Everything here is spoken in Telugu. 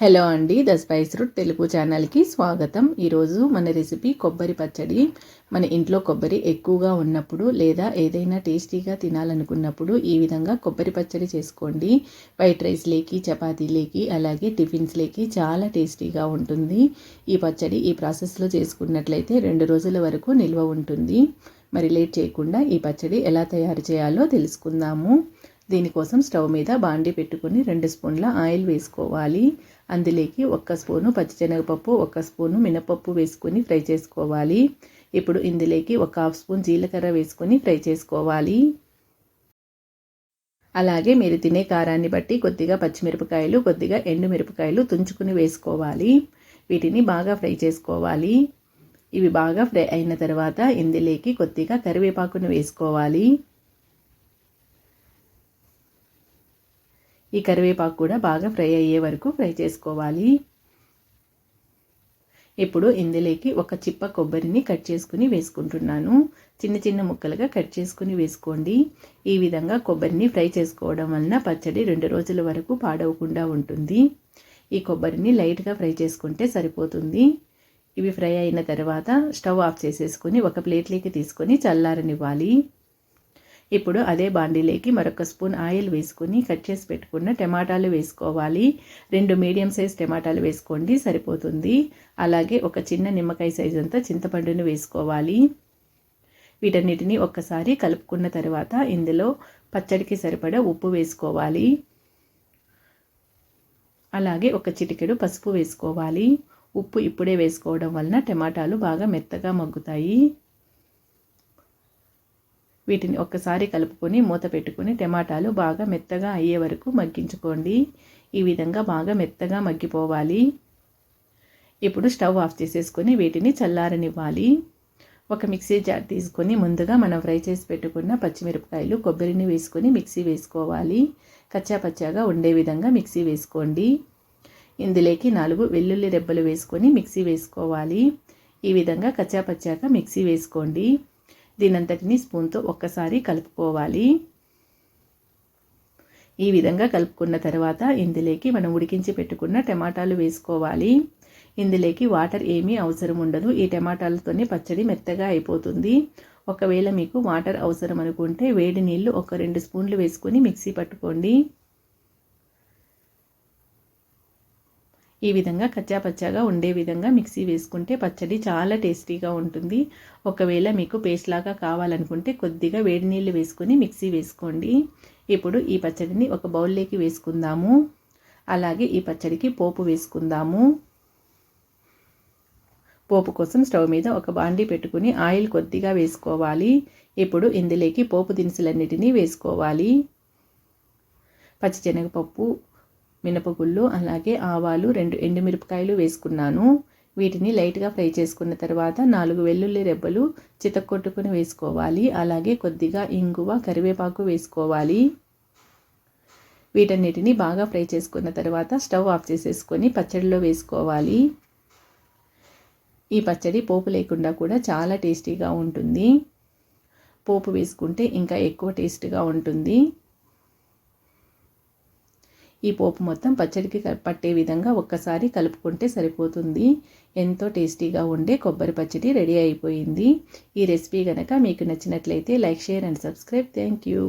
హలో అండి ద స్పైస్ రూట్ తెలుగు ఛానల్కి స్వాగతం. ఈరోజు మన రెసిపీ కొబ్బరి పచ్చడి. మన ఇంట్లో కొబ్బరి ఎక్కువగా ఉన్నప్పుడు లేదా ఏదైనా టేస్టీగా తినాలనుకున్నప్పుడు ఈ విధంగా కొబ్బరి పచ్చడి చేసుకోండి. వైట్ రైస్ లేకి అలాగే టిఫిన్స్ లేకి చాలా టేస్టీగా ఉంటుంది. ఈ పచ్చడి ఈ ప్రాసెస్లో చేసుకున్నట్లయితే రెండు రోజుల వరకు నిల్వ ఉంటుంది. మరి లేట్ చేయకుండా ఈ పచ్చడి ఎలా తయారు చేయాలో తెలుసుకుందాము. దీనికోసం స్టవ్ మీద బాండి పెట్టుకుని రెండు స్పూన్ల ఆయిల్ వేసుకోవాలి. అందులోకి ఒక్క స్పూను పచ్చిశనగపప్పు ఒక స్పూను మినపప్పు వేసుకొని ఫ్రై చేసుకోవాలి. ఇప్పుడు ఇందులోకి ఒక హాఫ్ స్పూన్ జీలకర్ర వేసుకొని ఫ్రై చేసుకోవాలి. అలాగే మీరు తినే కారాన్ని బట్టి కొద్దిగా పచ్చిమిరపకాయలు కొద్దిగా ఎండు మిరపకాయలు తుంచుకుని వేసుకోవాలి. వీటిని బాగా ఫ్రై చేసుకోవాలి. ఇవి బాగా ఫ్రై అయిన తర్వాత ఇందులోకి కొద్దిగా కరివేపాకును వేసుకోవాలి. ఈ కరివేపాకు కూడా బాగా ఫ్రై అయ్యే వరకు ఫ్రై చేసుకోవాలి. ఇప్పుడు ఇందులోకి ఒక చిప్ప కొబ్బరిని కట్ చేసుకుని వేసుకుంటున్నాను. చిన్న చిన్న ముక్కలుగా కట్ చేసుకుని వేసుకోండి. ఈ విధంగా కొబ్బరిని ఫ్రై చేసుకోవడం వలన పచ్చడి రెండు రోజుల వరకు పాడవకుండా ఉంటుంది. ఈ కొబ్బరిని లైట్గా ఫ్రై చేసుకుంటే సరిపోతుంది. ఇవి ఫ్రై అయిన తర్వాత స్టవ్ ఆఫ్ చేసేసుకొని ఒక ప్లేట్లోకి తీసుకొని చల్లారనివ్వాలి. ఇప్పుడు అదే బాండీలోకి మరొక స్పూన్ ఆయిల్ వేసుకుని కట్ చేసి పెట్టుకున్న టమాటాలు వేసుకోవాలి. రెండు మీడియం సైజ్ టమాటాలు వేసుకోండి సరిపోతుంది. అలాగే ఒక చిన్న నిమ్మకాయ సైజ్ అంతా చింతపండును వేసుకోవాలి. వీటన్నిటిని ఒక్కసారి కలుపుకున్న తర్వాత ఇందులో పచ్చడికి సరిపడా ఉప్పు వేసుకోవాలి. అలాగే ఒక చిటికెడు పసుపు వేసుకోవాలి. ఉప్పు ఇప్పుడే వేసుకోవడం వలన టమాటాలు బాగా మెత్తగా మగ్గుతాయి. వీటిని ఒక్కసారి కలుపుకొని మూత పెట్టుకుని టమాటాలు బాగా మెత్తగా అయ్యే వరకు మగ్గించుకోండి. ఈ విధంగా బాగా మెత్తగా మగ్గిపోవాలి. ఇప్పుడు స్టవ్ ఆఫ్ చేసేసుకొని వీటిని చల్లారనివ్వాలి. ఒక మిక్సీ జార్ తీసుకొని ముందుగా మనం ఫ్రై చేసి పెట్టుకున్న పచ్చిమిరపకాయలు కొబ్బరిని వేసుకొని మిక్సీ వేసుకోవాలి. కచ్చా పచ్చాగా ఉండే విధంగా మిక్సీ వేసుకోండి. ఇందులోకి నాలుగు వెల్లుల్లి రెబ్బలు వేసుకొని మిక్సీ వేసుకోవాలి. ఈ విధంగా కచ్చా పచ్చాక మిక్సీ వేసుకోండి. దీనంతటిని స్పూన్తో ఒక్కసారి కలుపుకోవాలి. ఈ విధంగా కలుపుకున్న తర్వాత ఇందులోకి మనం ఉడికించి పెట్టుకున్న టమాటాలు వేసుకోవాలి. ఇందులోకి వాటర్ ఏమీ అవసరం ఉండదు. ఈ టమాటాలతోనే పచ్చడి మెత్తగా అయిపోతుంది. ఒకవేళ మీకు వాటర్ అవసరం అనుకుంటే వేడి నీళ్ళు ఒక రెండు స్పూన్లు వేసుకొని మిక్సీ పట్టుకోండి. ఈ విధంగా కచ్చాపచ్చాగా ఉండే విధంగా మిక్సీ వేసుకుంటే పచ్చడి చాలా టేస్టీగా ఉంటుంది. ఒకవేళ మీకు పేస్ట్ లాగా కావాలనుకుంటే కొద్దిగా వేడి నీళ్ళు వేసుకొని మిక్సీ వేసుకోండి. ఇప్పుడు ఈ పచ్చడిని ఒక బౌల్లోకి వేసుకుందాము. అలాగే ఈ పచ్చడికి పోపు వేసుకుందాము. పోపు కోసం స్టవ్ మీద ఒక బాండీ పెట్టుకుని ఆయిల్ కొద్దిగా వేసుకోవాలి. ఇప్పుడు ఇందులోకి పోపు దినుసులన్నిటినీ వేసుకోవాలి. పచ్చిశనగపప్పు మినపగుళ్ళు అలాగే ఆవాలు రెండు ఎండుమిరపకాయలు వేసుకున్నాను. వీటిని లైట్గా ఫ్రై చేసుకున్న తర్వాత నాలుగు వెల్లుల్లి రెబ్బలు చితక్కొట్టుకుని వేసుకోవాలి. అలాగే కొద్దిగా ఇంగువ కరివేపాకు వేసుకోవాలి. వీటన్నిటిని బాగా ఫ్రై చేసుకున్న తర్వాత స్టవ్ ఆఫ్ చేసేసుకొని పచ్చడిలో వేసుకోవాలి. ఈ పచ్చడి పోపు లేకుండా కూడా చాలా టేస్టీగా ఉంటుంది. పోపు వేసుకుంటే ఇంకా ఎక్కువ టేస్ట్గా ఉంటుంది. ఈ పోపు మొత్తం పచ్చడికి పట్టే విధంగా ఒక్కసారి కలుపుకుంటే సరిపోతుంది. ఎంతో టేస్టీగా ఉండే కొబ్బరి పచ్చడి రెడీ అయిపోయింది. ఈ రెసిపీ కనుక మీకు నచ్చినట్లయితే like share and subscribe. Thank you.